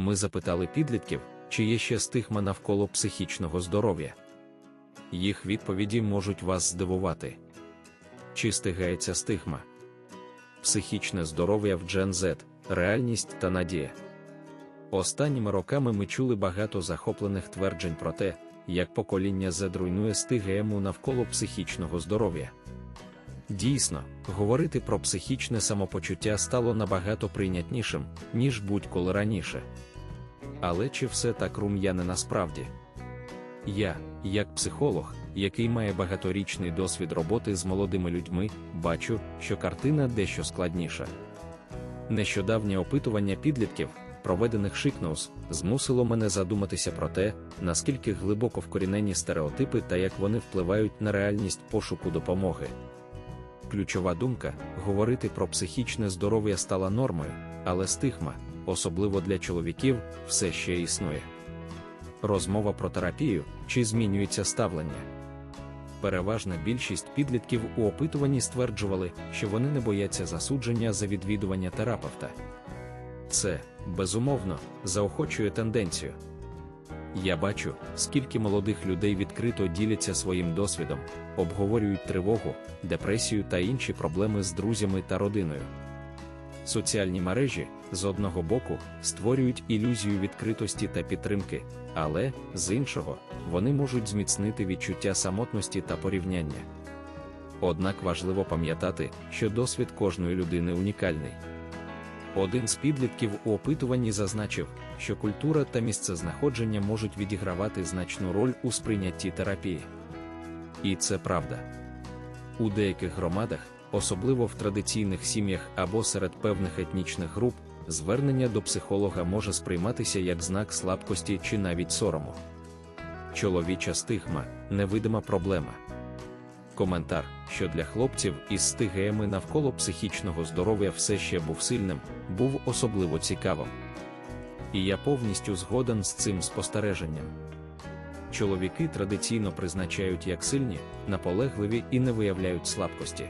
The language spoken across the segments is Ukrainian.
Ми запитали підлітків, чи є ще стигма навколо психічного здоров'я. Їх відповіді можуть вас здивувати. Чи стигається стигма? Психічне здоров'я в Gen Z, реальність та надія. Останніми роками ми чули багато захоплених тверджень про те, як покоління Z руйнує стигему навколо психічного здоров'я. Дійсно, говорити про психічне самопочуття стало набагато прийнятнішим, ніж будь-коли раніше. Але чи все так рум'яне насправді? Я, як психолог, який має багаторічний досвід роботи з молодими людьми, бачу, що картина дещо складніша. Нещодавнє опитування підлітків, проведених Шикноус, змусило мене задуматися про те, наскільки глибоко вкорінені стереотипи та як вони впливають на реальність пошуку допомоги. Ключова думка говорити про психічне здоров'я стала нормою, але стигма, особливо для чоловіків, все ще існує. Розмова про терапію чи змінюється ставлення. Переважна більшість підлітків у опитуванні стверджували, що вони не бояться засудження за відвідування терапевта. Це, безумовно, заохочує тенденцію. Я бачу, скільки молодих людей відкрито діляться своїм досвідом, обговорюють тривогу, депресію та інші проблеми з друзями та родиною. Соціальні мережі, з одного боку, створюють ілюзію відкритості та підтримки, але, з іншого, вони можуть зміцнити відчуття самотності та порівняння. Однак важливо пам'ятати, що досвід кожної людини унікальний. Один з підлітків у опитуванні зазначив, що культура та місцезнаходження можуть відігравати значну роль у сприйнятті терапії. І це правда. У деяких громадах, особливо в традиційних сім'ях або серед певних етнічних груп, звернення до психолога може сприйматися як знак слабкості чи навіть сорому. Чоловіча стигма невидима проблема. Коментар, що для хлопців із стигеми навколо психічного здоров'я все ще був сильним, був особливо цікавим. І я повністю згоден з цим спостереженням. Чоловіки традиційно призначають як сильні, наполегливі і не виявляють слабкості.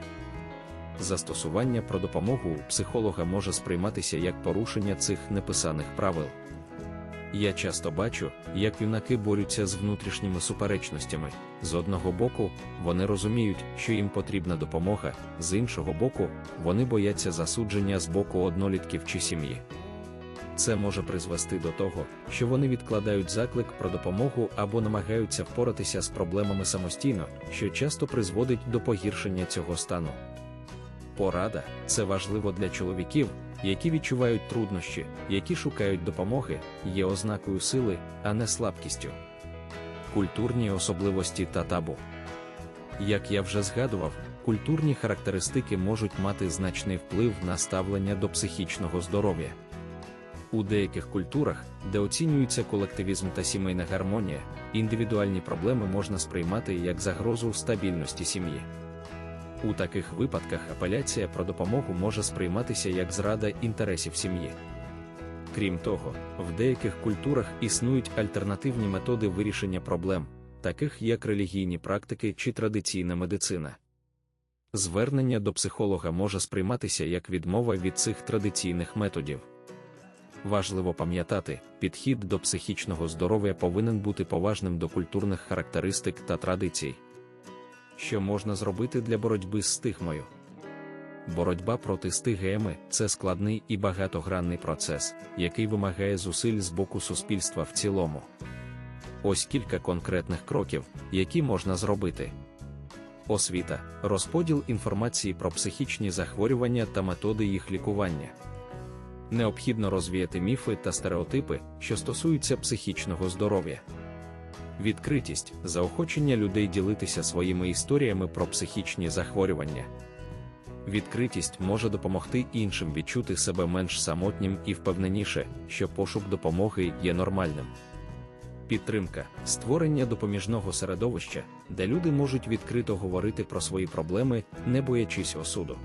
Застосування про допомогу у психолога може сприйматися як порушення цих неписаних правил. Я часто бачу, як юнаки борються з внутрішніми суперечностями. З одного боку, вони розуміють, що їм потрібна допомога, з іншого боку, вони бояться засудження з боку однолітків чи сім'ї. Це може призвести до того, що вони відкладають заклик про допомогу або намагаються впоратися з проблемами самостійно, що часто призводить до погіршення цього стану. Порада це важливо для чоловіків, які відчувають труднощі, які шукають допомоги, є ознакою сили, а не слабкістю. Культурні особливості та табу. Як я вже згадував, культурні характеристики можуть мати значний вплив на ставлення до психічного здоров'я. У деяких культурах, де оцінюється колективізм та сімейна гармонія, індивідуальні проблеми можна сприймати як загрозу стабільності сім'ї. У таких випадках апеляція про допомогу може сприйматися як зрада інтересів сім'ї. Крім того, в деяких культурах існують альтернативні методи вирішення проблем, таких як релігійні практики чи традиційна медицина. Звернення до психолога може сприйматися як відмова від цих традиційних методів. Важливо пам'ятати, підхід до психічного здоров'я повинен бути поважним до культурних характеристик та традицій. Що можна зробити для боротьби з стигмою? Боротьба проти стигеми це складний і багатогранний процес, який вимагає зусиль з боку суспільства в цілому. Ось кілька конкретних кроків, які можна зробити. Освіта, розподіл інформації про психічні захворювання та методи їх лікування. Необхідно розвіяти міфи та стереотипи, що стосуються психічного здоров'я. Відкритість, заохочення людей ділитися своїми історіями про психічні захворювання. Відкритість може допомогти іншим відчути себе менш самотнім і впевненіше, що пошук допомоги є нормальним. Підтримка, створення допоміжного середовища, де люди можуть відкрито говорити про свої проблеми, не боячись осуду.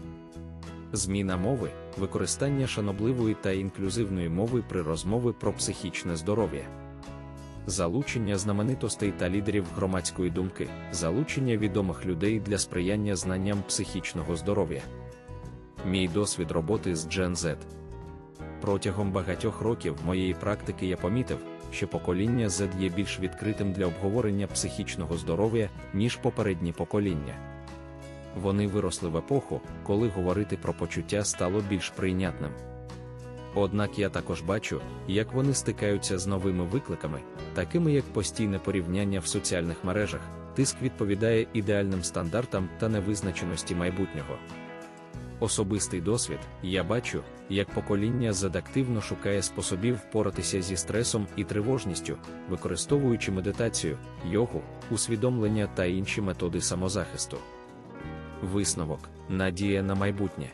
Зміна мови, використання шанобливої та інклюзивної мови при розмови про психічне здоров'я залучення знаменитостей та лідерів громадської думки, залучення відомих людей для сприяння знанням психічного здоров'я. Мій досвід роботи з Gen Z. Протягом багатьох років моєї практики я помітив, що покоління Z є більш відкритим для обговорення психічного здоров'я, ніж попередні покоління. Вони виросли в епоху, коли говорити про почуття стало більш прийнятним. Однак я також бачу, як вони стикаються з новими викликами, такими як постійне порівняння в соціальних мережах, тиск відповідає ідеальним стандартам та невизначеності майбутнього. Особистий досвід я бачу, як покоління Z активно шукає способів впоратися зі стресом і тривожністю, використовуючи медитацію, йогу, усвідомлення та інші методи самозахисту. Висновок надія на майбутнє.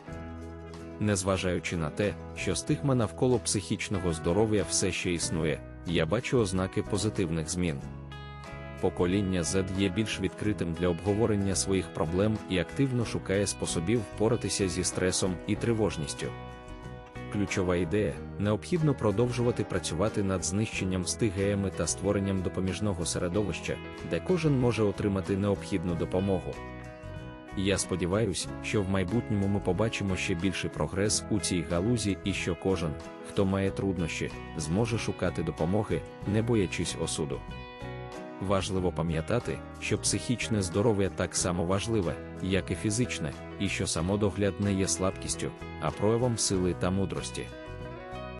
Незважаючи на те, що стигма навколо психічного здоров'я все ще існує, я бачу ознаки позитивних змін. Покоління Z є більш відкритим для обговорення своїх проблем і активно шукає способів впоратися зі стресом і тривожністю. Ключова ідея необхідно продовжувати працювати над знищенням стигеями та створенням допоміжного середовища, де кожен може отримати необхідну допомогу. Я сподіваюся, що в майбутньому ми побачимо ще більший прогрес у цій галузі і що кожен, хто має труднощі, зможе шукати допомоги, не боячись осуду. Важливо пам'ятати, що психічне здоров'я так само важливе, як і фізичне, і що самодогляд не є слабкістю, а проявом сили та мудрості.